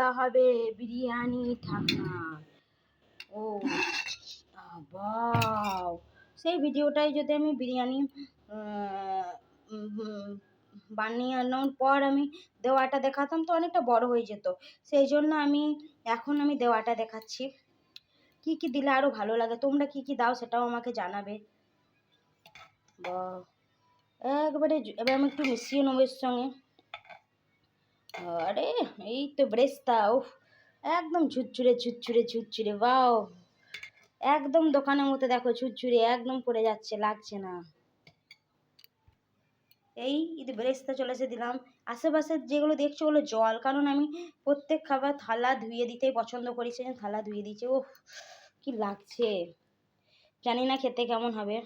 খোলা হবে বিরিয়ানি ঠাকনা ও বাও সেই ভিডিওটাই যদি আমি বিরিয়ানি আহ, উম, বানিয়ে পর আমি দেওয়াটা দেখাতাম তো অনেকটা বড় হয়ে যেত। সেই জন্য আমি এখন আমি দেওয়াটা দেখাচ্ছি। কি কি দিলে আরও ভালো লাগে? তোমরা কি কি দাও সেটাও আমাকে জানাবে। একবারে এবার আমি একটু মিশিয়ে নেব এর সঙ্গে। আরে, এই তো ব্রেস্তা, উফ, একদম ঝুরঝুরে ঝুরঝুরে ঝুরঝুরে বাও একদম দোকানের মতো, দেখো, ঝুরঝুরে, একদম পড়ে যাচ্ছে, লাগছে না। এই ঈদ বেরেস্তা চলে এসে দিলাম। আশেপাশে যেগুলো দেখছ, ওগুলো জল, কারণ আমি প্রত্যেক খাবার থালা ধুয়ে দিতেই পছন্দ করি সেজন্য থালা ধুয়ে দিচ্ছে ও কি লাগছে। জানি না খেতে কেমন হবে।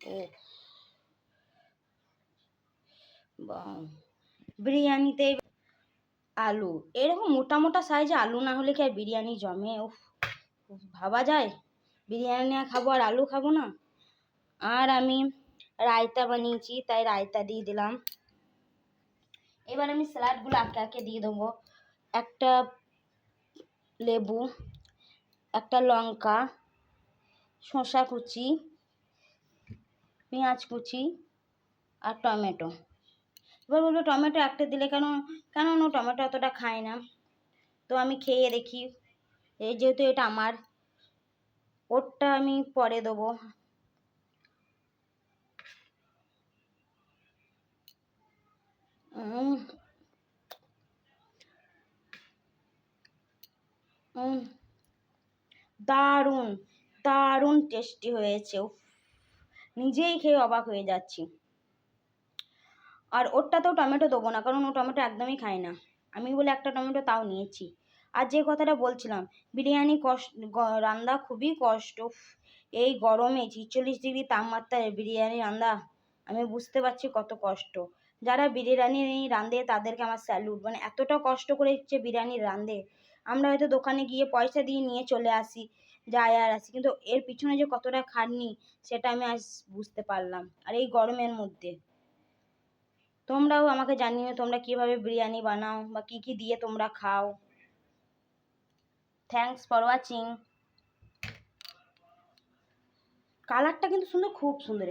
ও বিরিয়ানিতে আলু। এরকম মোটা মোটা সাইজে আলু না হলে কি আর বিরিয়ানি জমে? উফ ভাবা যায়? বিরিয়ানি খাব আর আলু খাব না? আর আমি রায়তা বানিয়েছি, তাই রায়তা দিয়ে দিলাম। এবার আমি স্যালাডগুলো আঁকে আঁকে দিয়ে দেবো। একটা লেবু, একটা লঙ্কা, শসা কুচি, পেঁয়াজ কুচি আর টমেটো। এবার বলব টমেটো একটা দিলে কেন কেন টমেটো অতটা খায় না? তো আমি খেয়ে দেখি। এই যেহেতু এটা আমার, ওরটা আমি পরে দেবো। দারুণ দারুণ টেস্টি হয়েছে। নিজেই খেয়ে অবাক হয়ে যাচ্ছি। আর ওরটাতেও টমেটো দেবো না, কারণ ও টমেটো একদমই খায় না। আমি বলে একটা টমেটো তাও নিয়েছি। আর যে কথাটা বলছিলাম, বিরিয়ানি কষ্ট রান্না খুবই কষ্ট। এই গরমে ছিচল্লিশ ডিগ্রি তাপমাত্রায় বিরিয়ানি রান্না আমি বুঝতে পারছি কত কষ্ট। যারা বিরিয়ানি রাঁধে তাদেরকে আমার স্যালুট। মানে এতটা কষ্ট করে হচ্ছে বিরিয়ানি রাঁধে। আমরা হয়তো দোকানে গিয়ে পয়সা দিয়ে নিয়ে চলে আসি, যাই আর আসি, কিন্তু এর পিছনে যে কতটা খাটনি, সেটা আমি আজ বুঝতে পারলাম। আর এই গরমের মধ্যে। তোমরাও আমাকে জানিও তোমরা কীভাবে বিরিয়ানি বানাও বা কি কি দিয়ে তোমরা খাও থ্যাংকস ফর ওয়াচিং কালারটা কিন্তু সুন্দর, খুব সুন্দর।